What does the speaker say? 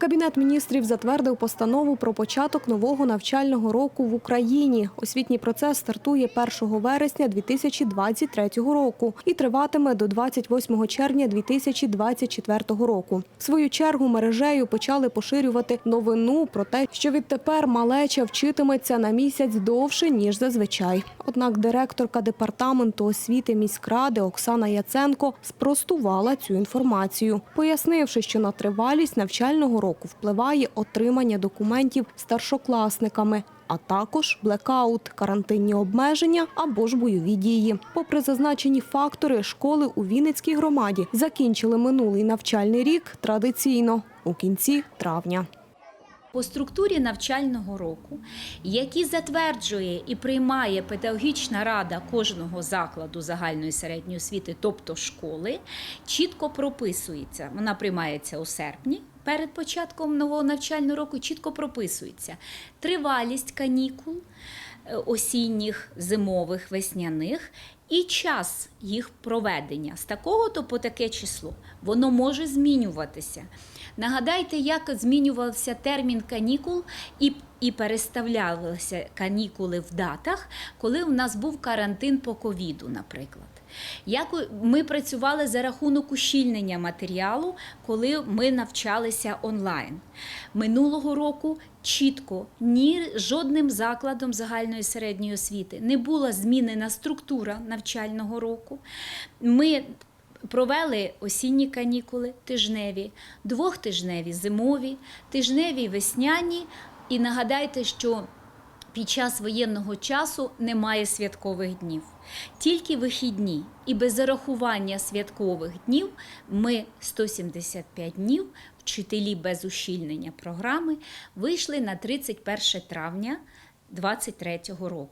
Кабінет міністрів затвердив постанову про початок нового навчального року в Україні. Освітній процес стартує 1 вересня 2023 року і триватиме до 28 червня 2024 року. В свою чергу мережею почали поширювати новину про те, що відтепер малеча вчитиметься на місяць довше ніж зазвичай. Однак директорка департаменту освіти міськради Оксана Яценко спростувала цю інформацію, пояснивши, що на тривалість навчального року впливає отримання документів старшокласниками. А також блекаут, карантинні обмеження або ж бойові дії. Попри зазначені фактори, школи у Вінницькій громаді закінчили минулий навчальний рік традиційно у кінці травня. По структурі навчального року, які затверджує і приймає педагогічна рада кожного закладу загальної середньої освіти, тобто школи, чітко прописується. Вона приймається у серпні. Перед початком нового навчального року чітко прописується тривалість канікул осінніх, зимових, весняних і час їх проведення з такого то по таке число. Воно може змінюватися. Нагадайте, як змінювався термін канікул і, і переставлялися канікули в датах, коли у нас був карантин по ковіду, наприклад. Як ми працювали за рахунок ущільнення матеріалу, коли ми навчалися онлайн. Минулого року чітко ні жодним закладом загальної середньої освіти не була змінена структура навчального року. Ми Провели осінні канікули, тижневі, двохтижневі зимові, тижневі весняні. І нагадайте, що під час воєнного часу немає святкових днів, тільки вихідні. І без зарахування святкових днів ми 175 днів, вчителі без ущільнення програми, вийшли на 31 травня 2023 року.